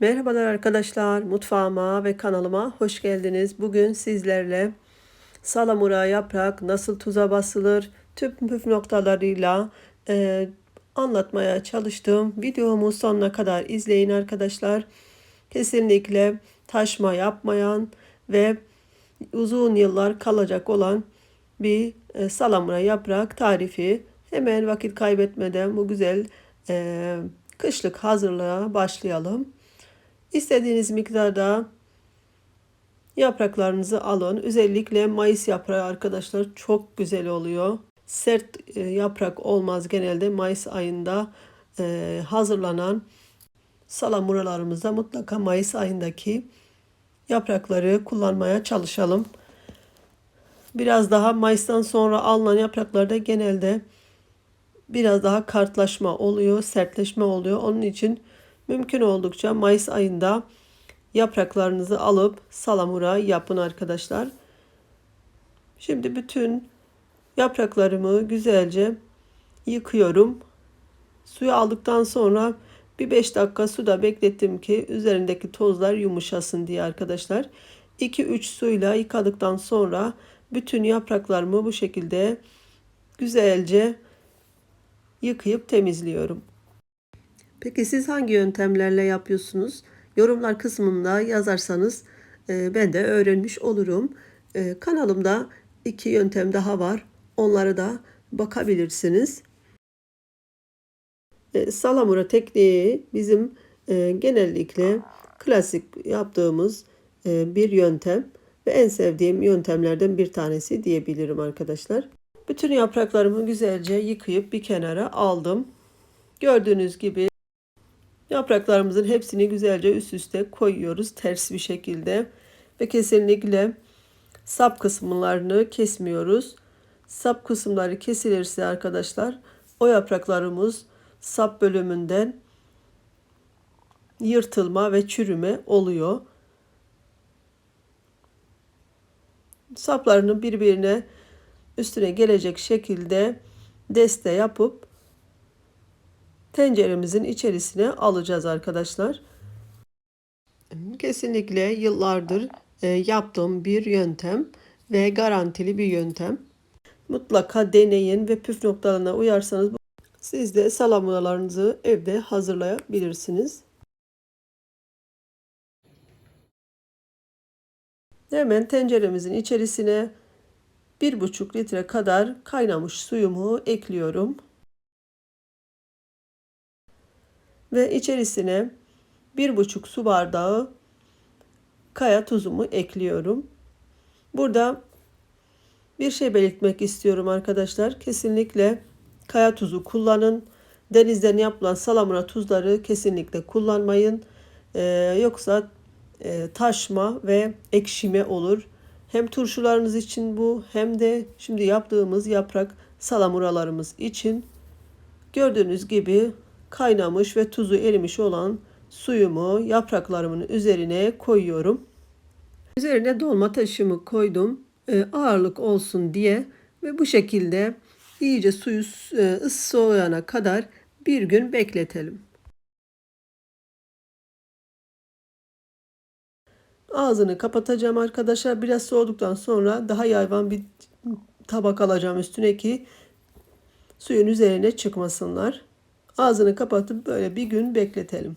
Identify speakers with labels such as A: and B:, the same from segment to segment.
A: Merhabalar arkadaşlar, mutfağıma ve kanalıma hoş geldiniz. Bugün sizlerle salamura yaprak nasıl tuza basılır tüm püf noktalarıyla e, anlatmaya çalıştım. Videomu sonuna kadar izleyin arkadaşlar. Kesinlikle taşma yapmayan ve uzun yıllar kalacak olan bir e, salamura yaprak tarifi. Hemen vakit kaybetmeden bu güzel e, kışlık hazırlığa başlayalım. İstediğiniz miktarda yapraklarınızı alın. Özellikle mayıs yaprağı arkadaşlar çok güzel oluyor. Sert e, yaprak olmaz genelde Mayıs ayında e, hazırlanan salamuralarımızda mutlaka Mayıs ayındaki yaprakları kullanmaya çalışalım. Biraz daha Mayıs'tan sonra alınan yapraklarda genelde biraz daha kartlaşma oluyor, sertleşme oluyor. Onun için Mümkün oldukça Mayıs ayında yapraklarınızı alıp salamura yapın arkadaşlar. Şimdi bütün yapraklarımı güzelce yıkıyorum. Suyu aldıktan sonra bir 5 dakika suda beklettim ki üzerindeki tozlar yumuşasın diye arkadaşlar. 2-3 suyla yıkadıktan sonra bütün yapraklarımı bu şekilde güzelce yıkayıp temizliyorum. Peki siz hangi yöntemlerle yapıyorsunuz? Yorumlar kısmında yazarsanız e, ben de öğrenmiş olurum. E, kanalımda iki yöntem daha var. Onlara da bakabilirsiniz. E, salamura tekniği bizim genellikle klasik yaptığımız bir yöntem ve en sevdiğim yöntemlerden bir tanesi diyebilirim arkadaşlar. Bütün yapraklarımı güzelce yıkayıp bir kenara aldım. Gördüğünüz gibi Yapraklarımızın hepsini güzelce üst üste koyuyoruz ters bir şekilde ve kesinlikle sap kısımlarını kesmiyoruz. Sap kısımları kesilirse arkadaşlar o yapraklarımız sap bölümünden yırtılma ve çürüme oluyor. Saplarını birbirine üstüne gelecek şekilde deste yapıp tenceremizin içerisine alacağız arkadaşlar. Kesinlikle yıllardır e, yaptığım bir yöntem ve garantili bir yöntem. Mutlaka deneyin ve püf noktalarına uyarsanız siz de salamuralarınızı evde hazırlayabilirsiniz. Hemen tenceremizin içerisine 1,5 litre kadar kaynamış suyumu ekliyorum. Ve içerisine bir buçuk su bardağı kaya tuzumu ekliyorum. Burada bir şey belirtmek istiyorum arkadaşlar. Kesinlikle kaya tuzu kullanın. Denizden yapılan salamura tuzları kesinlikle kullanmayın. Ee, yoksa e, taşma ve ekşime olur. Hem turşularınız için bu hem de şimdi yaptığımız yaprak salamuralarımız için gördüğünüz gibi kaynamış ve tuzu erimiş olan suyumu yapraklarımın üzerine koyuyorum. Üzerine dolma taşımı koydum. E, ağırlık olsun diye ve bu şekilde iyice suyu e, soğuyana kadar bir gün bekletelim. Ağzını kapatacağım arkadaşlar. Biraz soğuduktan sonra daha yayvan bir tabak alacağım üstüne ki suyun üzerine çıkmasınlar. Ağzını kapatıp böyle bir gün bekletelim.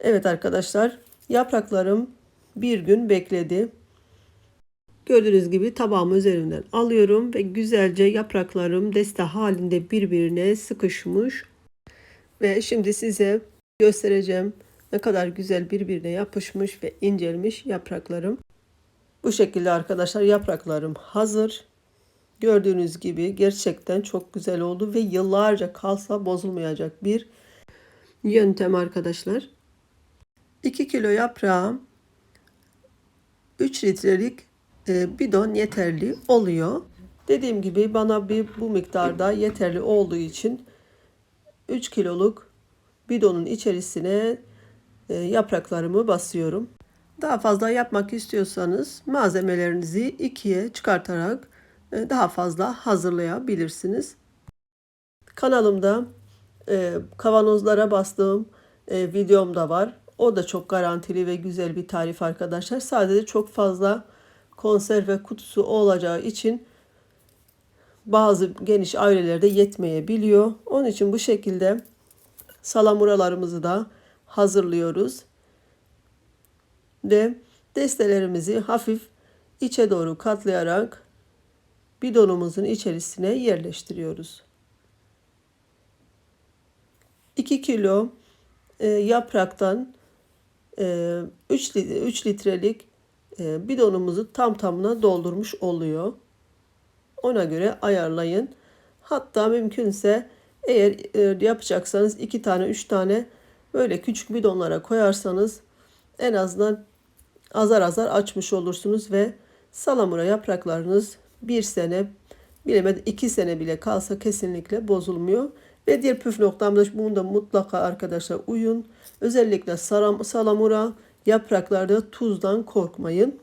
A: Evet arkadaşlar yapraklarım bir gün bekledi. Gördüğünüz gibi tabağımı üzerinden alıyorum ve güzelce yapraklarım deste halinde birbirine sıkışmış. Ve şimdi size göstereceğim ne kadar güzel birbirine yapışmış ve incelmiş yapraklarım. Bu şekilde arkadaşlar yapraklarım hazır. Gördüğünüz gibi gerçekten çok güzel oldu ve yıllarca kalsa bozulmayacak bir yöntem arkadaşlar. 2 kilo yaprağa 3 litrelik e, bidon yeterli oluyor. Dediğim gibi bana bir bu miktarda yeterli olduğu için 3 kiloluk bidonun içerisine e, yapraklarımı basıyorum. Daha fazla yapmak istiyorsanız malzemelerinizi ikiye çıkartarak daha fazla hazırlayabilirsiniz. Kanalımda e, kavanozlara bastığım e, videom da var. O da çok garantili ve güzel bir tarif arkadaşlar. Sadece çok fazla konserve kutusu olacağı için bazı geniş ailelerde yetmeyebiliyor. Onun için bu şekilde salamuralarımızı da hazırlıyoruz. Ve destelerimizi hafif içe doğru katlayarak bidonumuzun içerisine yerleştiriyoruz. 2 kilo e, yapraktan e, 3, 3 litrelik e, bidonumuzu tam tamına doldurmuş oluyor. Ona göre ayarlayın. Hatta mümkünse eğer e, yapacaksanız 2 tane 3 tane böyle küçük bidonlara koyarsanız en azından azar azar açmış olursunuz ve salamura yapraklarınız bir sene bilemedi iki sene bile kalsa kesinlikle bozulmuyor. Ve diğer püf noktam da bunu da mutlaka arkadaşlar uyun. Özellikle salam, salamura yapraklarda tuzdan korkmayın.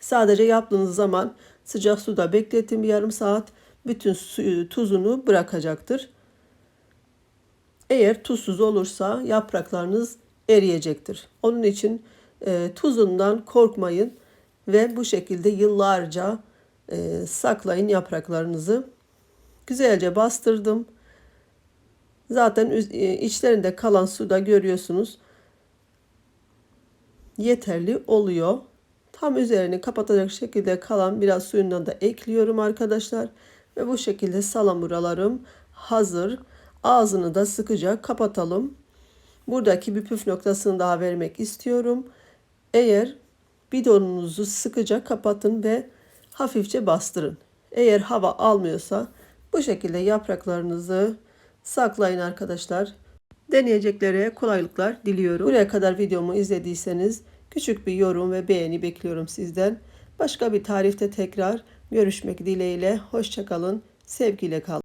A: Sadece yaptığınız zaman sıcak suda bekletin bir yarım saat. Bütün suyu, tuzunu bırakacaktır. Eğer tuzsuz olursa yapraklarınız eriyecektir. Onun için e, tuzundan korkmayın ve bu şekilde yıllarca e, saklayın yapraklarınızı. Güzelce bastırdım. Zaten e, içlerinde kalan suda görüyorsunuz. Yeterli oluyor. Tam üzerini kapatacak şekilde kalan biraz suyundan da ekliyorum arkadaşlar. Ve bu şekilde salamuralarım hazır. Ağzını da sıkıca kapatalım. Buradaki bir püf noktasını daha vermek istiyorum. Eğer bidonunuzu sıkıca kapatın ve hafifçe bastırın. Eğer hava almıyorsa bu şekilde yapraklarınızı saklayın arkadaşlar. Deneyeceklere kolaylıklar diliyorum. Buraya kadar videomu izlediyseniz küçük bir yorum ve beğeni bekliyorum sizden. Başka bir tarifte tekrar görüşmek dileğiyle. Hoşçakalın. Sevgiyle kalın.